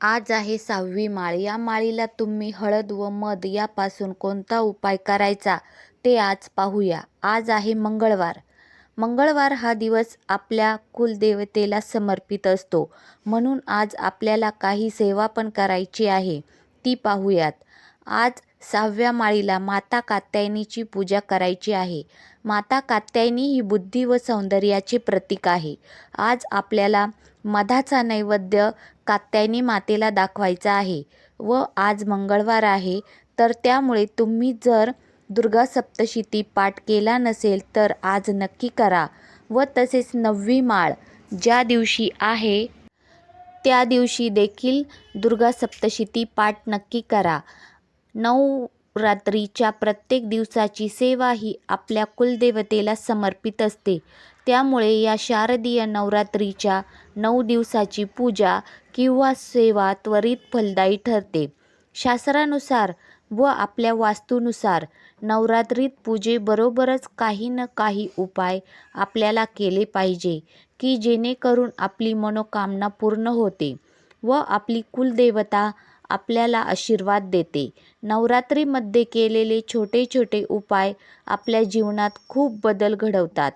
आज आहे सहावी माळ. या माळीला तुम्ही हळद व मध यापासून कोणता उपाय करायचा ते आज पाहूया. आज आहे मंगळवार. मंगळवार हा दिवस आपल्या कुलदेवतेला समर्पित असतो. म्हणून आज आपल्याला काही सेवा पण करायची आहे. ती पाहूयात. आज सहाव्या माळीला माता कात्यायनीची पूजा करायची आहे. माता कात्यायनी ही बुद्धी व सौंदर्याचे प्रतीक आहे. आज आपल्याला मधाचा नैवेद्य कात्यायनी मातेला दाखवायचा आहे व आज मंगळवार आहे तर त्यामुळे तुम्ही जर दुर्गा सप्तशती पाठ केला नसेल तर आज नक्की करा व तसेच नववी माळ ज्या दिवशी आहे त्या दिवशी देखील दुर्गा सप्तशती पाठ नक्की करा. नऊ नवरात्रीच्या प्रत्येक दिवसाची सेवा ही आपल्या कुलदेवतेला समर्पित असते. त्यामुळे या शारदीय नवरात्रीच्या नऊ दिवसाची पूजा किंवा सेवा त्वरित फलदायी ठरते. शास्त्रानुसार व आपल्या वास्तूनुसार नवरात्रीत पूजेबरोबरच काही न काही उपाय आपल्याला केले पाहिजे की जेणेकरून आपली मनोकामना पूर्ण होते व आपली कुलदेवता आपल्याला आशीर्वाद देते. नवरात्रीमध्ये केलेले छोटे छोटे उपाय आपल्या जीवनात खूप बदल घडवतात.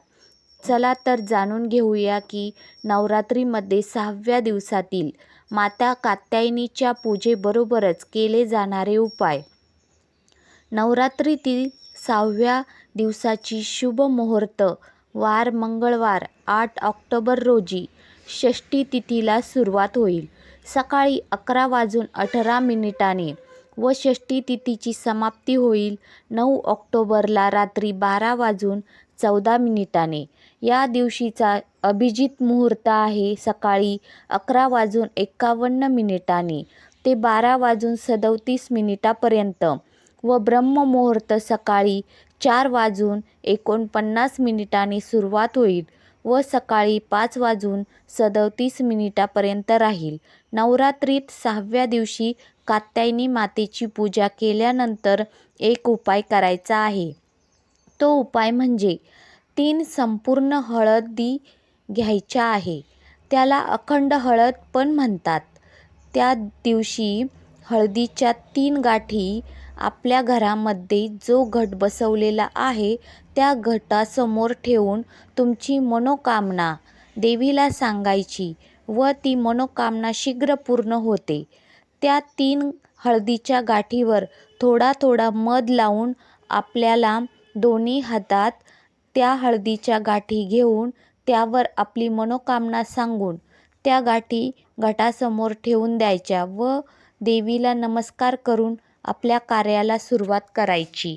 चला तर जाणून घेऊया की नवरात्रीमध्ये सहाव्या दिवसातील माता कात्यायनीच्या पूजेबरोबरच केले जाणारे उपाय. नवरात्रीतील सहाव्या दिवसाची शुभ मुहूर्त वार मंगळवार आठ ऑक्टोबर रोजी षष्ठी तिथीला सुरुवात होईल सकाळी अकरा वाजून अठरा मिनिटांनी व षष्ठी तिथीची समाप्ती होईल नऊ ऑक्टोबरला रात्री बारा वाजून चौदा मिनिटांनी. या दिवशीचा अभिजित मुहूर्त आहे सकाळी अकरा वाजून एकावन्न मिनिटांनी ते बारा वाजून सदोतीस मिनिटापर्यंत व ब्रह्ममुहूर्त सकाळी चार वाजून एकोणपन्नास मिनिटांनी सुरुवात होईल व सकाळी पाच वाजून सदतीस मिनिटापर्यंत राहील. नवरात्रीत सहाव्या दिवशी कात्यायनी मातेची पूजा केल्यानंतर एक उपाय करायचा आहे. तो उपाय म्हणजे तीन संपूर्ण हळदी घ्यायच्या आहे. त्याला अखंड हळद पण म्हणतात. त्या दिवशी हळदीच्या तीन गाठी आपल्या घरामध्ये जो घट बसवलेला आहे त्या घटासमोर ठेवून तुमची मनोकामना देवीला सांगायची व ती मनोकामना शीघ्र पूर्ण होते. त्या तीन हळदीच्या गाठीवर थोडा थोडा मध लावून आपल्याला दोन्ही हातात त्या हळदीच्या गाठी घेऊन त्यावर आपली मनोकामना सांगून त्या गाठी घटासमोर ठेवून द्यायच्या व देवीला नमस्कार करून आपल्या कार्याला सुरुवात करायची.